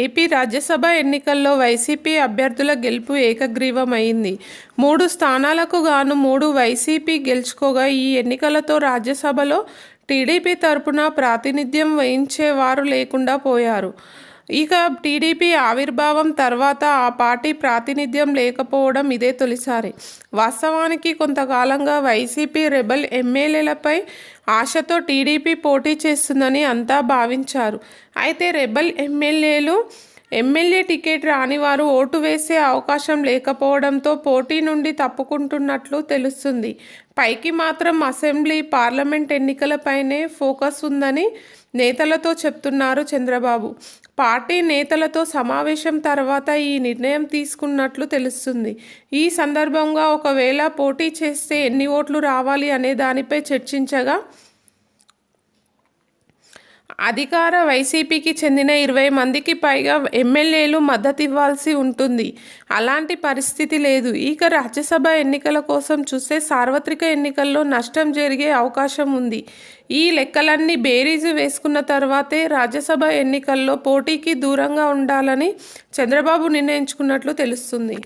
AP Rajya Sabha ఎన్నికల్లో YCP అభ్యర్థుల గెలుపు ఏకగ్రీవమైంది. మూడు స్థానాలకు గాను మూడు వైసీపీ గెలుచుకోగా ఈ ఎన్నికలతో రాజ్యసభలో టీడీపీ తరపున ప్రాతినిధ్యం వహించేవారు లేకుండా పోయారు. ఇక టీడీపీ ఆవిర్భావం తర్వాత ఆ పార్టీ ప్రాతినిధ్యం లేకపోవడం ఇదే తొలిసారి. వాస్తవానికి కొంతకాలంగా వైసీపీ రెబల్ ఎమ్మెల్యేలపై ఆశతో టీడీపీ పోటీ చేస్తుందని అంతా భావించారు. అయితే రెబల్ ఎమ్మెల్యేలు ఎమ్మెల్యే టికెట్ రాని వారు ఓటు వేసే అవకాశం లేకపోవడంతో పోటీ నుండి తప్పుకుంటున్నట్లు తెలుస్తుంది. పైకి మాత్రం అసెంబ్లీ పార్లమెంట్ ఎన్నికలపైనే ఫోకస్ ఉందని నేతలతో చెప్తున్నారు చంద్రబాబు. పార్టీ నేతలతో సమావేశం తర్వాత ఈ నిర్ణయం తీసుకున్నట్లు తెలుస్తుంది. ఈ సందర్భంగా ఒకవేళ పోటీ చేస్తే ఎన్ని ఓట్లు రావాలి అనే దానిపై చర్చించగా అధికార వైసీపీకి చెందిన ఇరవై మందికి పైగా ఎమ్మెల్యేలు మద్దతు ఇవ్వాల్సి ఉంటుంది. అలాంటి పరిస్థితి లేదు. ఇక రాజ్యసభ ఎన్నికల కోసం చూస్తే సార్వత్రిక ఎన్నికల్లో నష్టం జరిగే అవకాశం ఉంది. ఈ లెక్కలన్నీ బేరీజు వేసుకున్న తర్వాతే రాజ్యసభ ఎన్నికల్లో పోటీకి దూరంగా ఉండాలని చంద్రబాబు నిర్ణయించుకున్నట్లు తెలుస్తుంది.